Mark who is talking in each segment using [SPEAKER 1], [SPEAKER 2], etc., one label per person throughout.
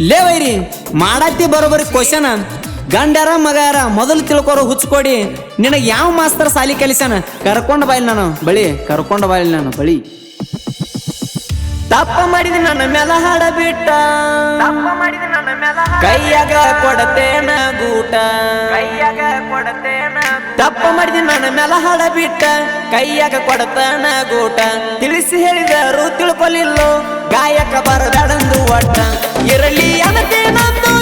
[SPEAKER 1] ಲೇ ವೈರಿ ಮಾಡತ್ತಿ ಬರೋಬರಿ ಕ್ವಶನ್ ಗಂಡ್ಯಾರ ಮಗಾರ ಮೊದಲು ತಿಳ್ಕೊರು ಹುಚ್ಕೊಡಿ. ನಿನಗೆ ಯಾವ ಮಾಸ್ತರ್ ಸಾಲಿ ಕಲಿಸನ ಕರ್ಕೊಂಡ ಬಾಯಿಲ್ ನಾನು, ಬಳಿ. ಕರ್ಕೊಂಡ ಬಾಯಿಲ್ ನಾನು, ಬಳಿ. ತಪ್ಪ ಮಾಡಿದ ನನ್ನ ಮೆಲ ಹಾಡ ಬಿಟ್ಟ ಕೈಯಾಗ ಕೊಡತೇನ ಗೂಟ.
[SPEAKER 2] ಕೈಯಾಗ ಕೊಡತೇನ
[SPEAKER 1] ತಪ್ಪ ಮಾಡಿದ ನನ್ನ ಮೆಲ ಹಾಡ ಬಿಟ್ಟ ಕೈಯಾಗ ಕೊಡತೇನ ಗೂಟ. ತಿಳಿಸಿ ಹೇಳಿದರು ತಿಳ್ಕೊಲಿಲ್ಲೋ. ಗಾಯಕ ಬರಬೇಡಂದು ಒಟ್ಟ. ಇರಲಿ ಅದಕ್ಕೆ ನಂದು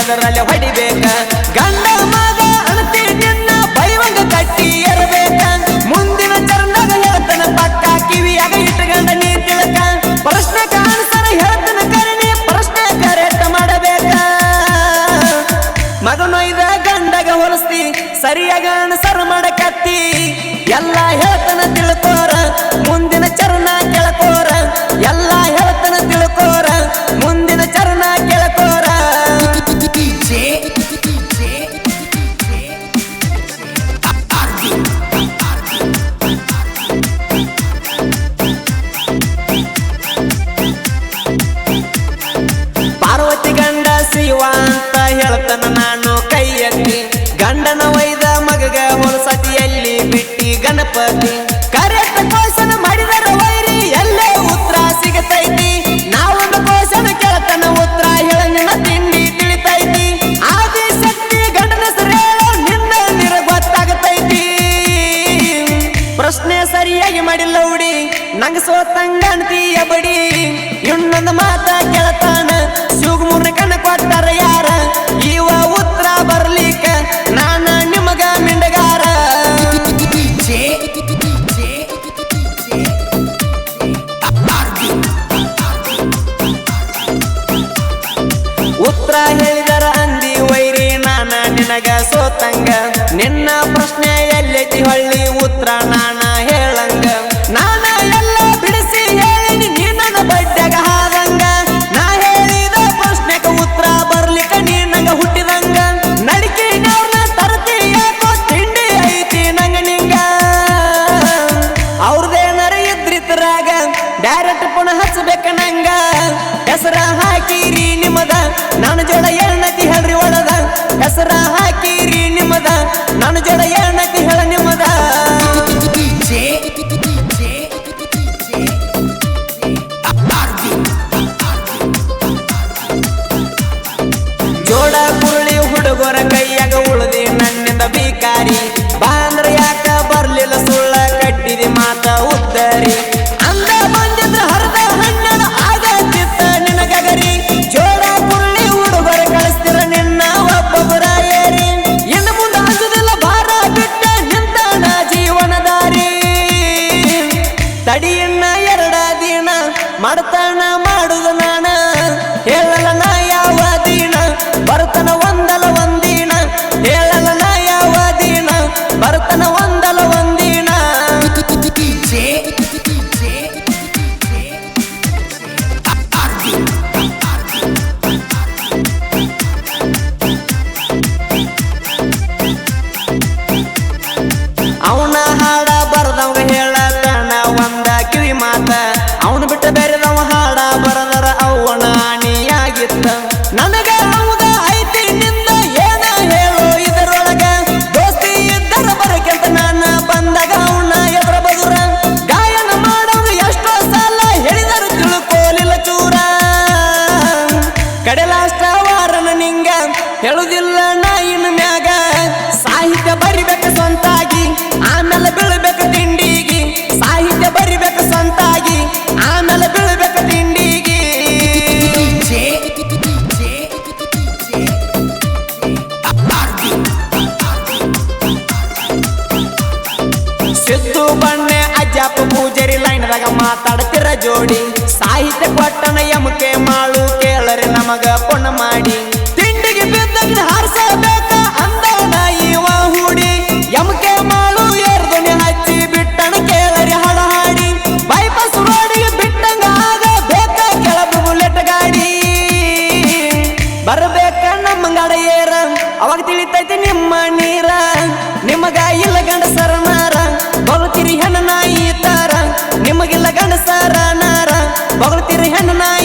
[SPEAKER 1] ಎದರಲ್ಲಿ ಹೊಡಿಬೇಕ? ಗಂಡ ಪಾರ್ವತಿ ಗಂಡ ಶಿವ ಅಂತ ಹೇಳ್ತಾನ ನಾನು ಕೈಯಲ್ಲಿ. ಗಂಡನ ಒಯ್ದ ಮಗಗ ಹೊಲಸತಿಯಲ್ಲಿ ಬಿಟ್ಟಿ ಗಣಪತಿ. ಕರೆಕ್ಟ್ ಕೋಶನ ಮಾಡಿದರ ವೈರಿ, ಎಲ್ಲೇ ಉತ್ತರ ಸಿಗತೈತಿ. ನಾವೊಂದು ಕೋಶನ ಕೇಳ್ತಾನ ಉತ್ತರ ಹೇಳ ತಿಂಡಿ ತಿಳಿತೈತಿ. ಆದಿ ಶಕ್ತಿ ಗಂಡನ ಸರಿಯೋ ನಿನ್ನ ನಿರ ಗೊತ್ತಾಗತೈತಿ. ಪ್ರಶ್ನೆ ಸರಿಯಾಗಿ ಮಾಡಿಲ್ಲ ಉಡಿ ನಂಗ ಸೋತಂಗ ಅಂತೀಯ ಬಡಿ. ಸೂತ್ರ ಹೇಳಿದರ ಅಂದಿ ವೈರಿ ನಾನ ನಿನಗ ಸೋತಂಗ. ನಿನ್ನ ಪ್ರಶ್ನೆ ನಾನು ಜೋಡ ತಡಿಯನ್ನ ಎರಡ ದಿನ ಮಾಡ್ತಾನ ನಾ ಇನ್ ಮ್ಯಾಗ ಸಾಹಿತ್ಯ ಬರಿಬೇಕು ಸ್ವಂತಾಗಿ, ಆಮೇಲೆ ಬೀಳ್ಬೇಕು ತಿಂಡಿಗಿ. ಸಾಹಿತ್ಯ ಬರಿಬೇಕು ಸ್ವಂತಾಗಿ, ಆಮೇಲೆ ಬೀಳ್ಬೇಕು ತಿಂಡಿಗಿ. ಸಿದ್ದು ಬಣ್ಣೆ ಅಜ್ಜಪ್ಪ ಪೂಜಾರಿ ಲೈನ್ದಾಗ ಮಾತಾಡ್ತಿರ ಜೋಡಿ. ಸಾಹಿತ್ಯ ಪಟ್ಟಣ ಎಮಕೆ ಮಾಡು ಬರಬೇಕ ನಮ್ಮ ಗಡ ಏರ ಅವಾಗ ತಿಳಿತೈತಿ ನಿಮ್ಮ ನೀರ. ನಿಮಗ ಇಲ್ಲ ಗಂಡಸರ ನಾರ. ಬಗಳ್ತಿರಿ ಹೆಣ್ಣ ನಾಯಿ ತಾರ ನಿಮಗಿಲ್ಲ ಗಂಡಸರ ನಾರ. ಬಗಳ್ತಿರಿ ಹೆಣ್ಣ ನಾಯಿ